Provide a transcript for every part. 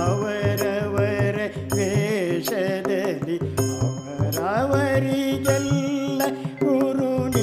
അവരവരെ വേഷതരി അവരവരികല്ല ഗുരുനീനൊപ്പനെ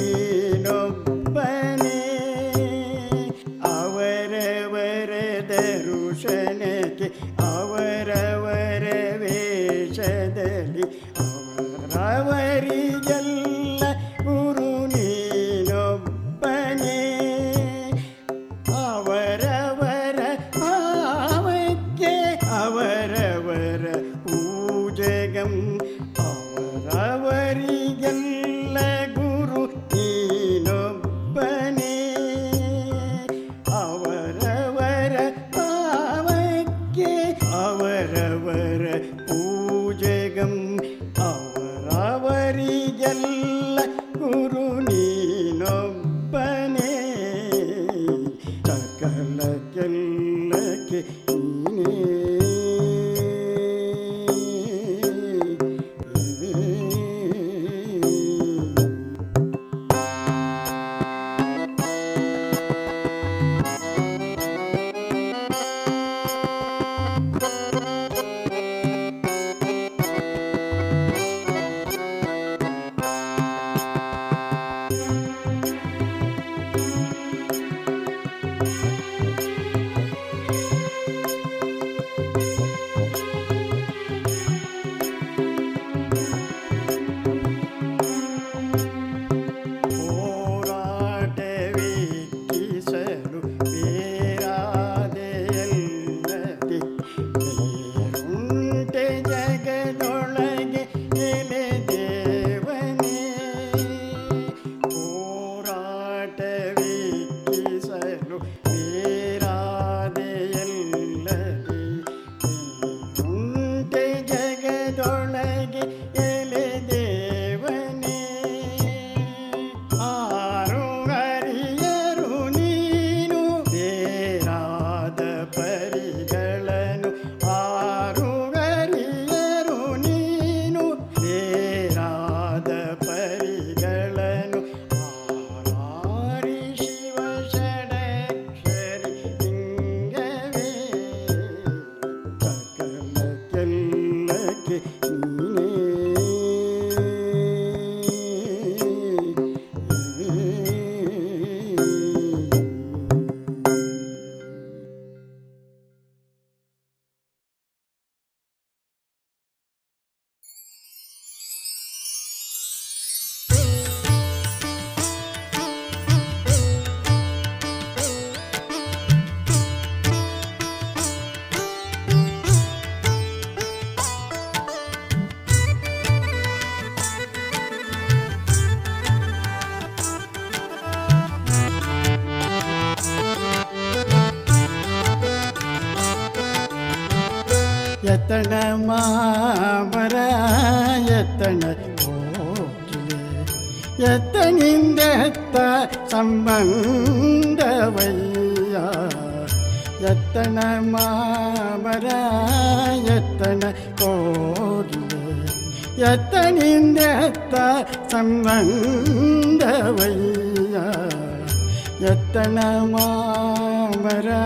எத்தன மாமர எத்தனை போற்றிலே எத்தனிந்த சம்பந்தவையா எத்தன மாமர எத்தனை கோரிலே எத்தனிந்த சம்பந்தவையா எத்தன மாமரா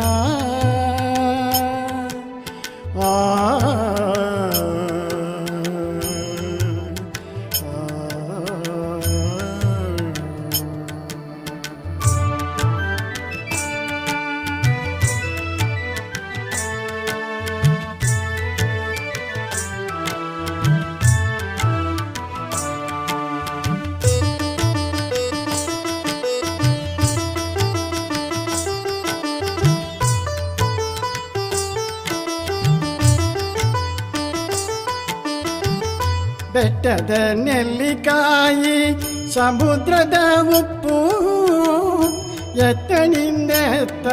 ಬೆಟ್ಟದ ನೆಲ್ಲಿಕಾಯಿ ಸಮುದ್ರದ ಉಪ್ಪು ಎತ್ತನಿಂದ ಎತ್ತ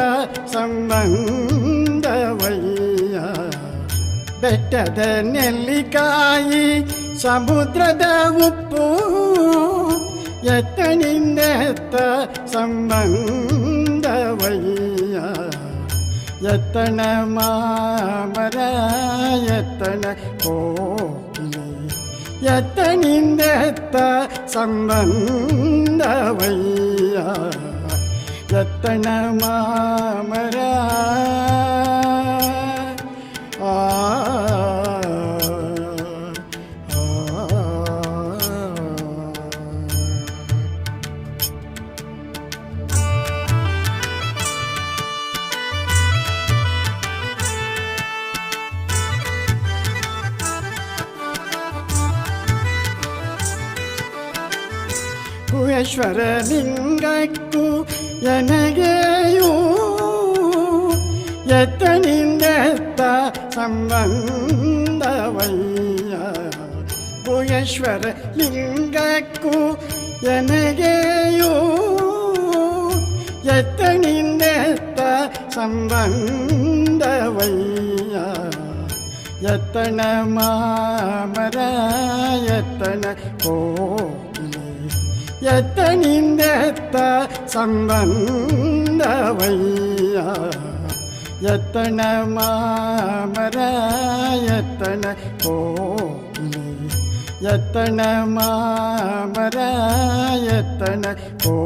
ಸಂಬಂಧವಯ್ಯ ಬೆಟ್ಟದ ನೆಲ್ಲಿಕಾಯಿ ಸಮುದ್ರದ ಉಪ್ಪು ಎತ್ತನಿಂದ ಎತ್ತ ಸಂಬಂಧವಯ್ಯ ಎತ್ತಣ ಮಾಮರ ಎತ್ತಣ ಕೋಗಿಲೆ எத்தனிந்தெத்த சம்பந்தவையா எத்தன மாமரா ಭುಜೇಶ್ವರಲಿಂಗಕ್ಕೂ ಎನಗೆಯೂ ಎತ್ತನಿಂದೆತ್ತ ಸಂಬಂಧವಯ್ಯ ಭುಜೇಶ್ವರ ಲಿಂಗಕ್ಕೂ ಎನಗೆಯೂ ಎತ್ತನಿಂದೆತ್ತ ಸಂಬಂಧವಯ್ಯ ಎತ್ತಣ ಮಾಮರ ಎತ್ತಣ ಕೋಗಿಲೆ എത്തനിന്ത സമ്പന്നവയ്യ എത്തന മാമര എത്തന കോവി എത്തന മാമര എത്തന കോ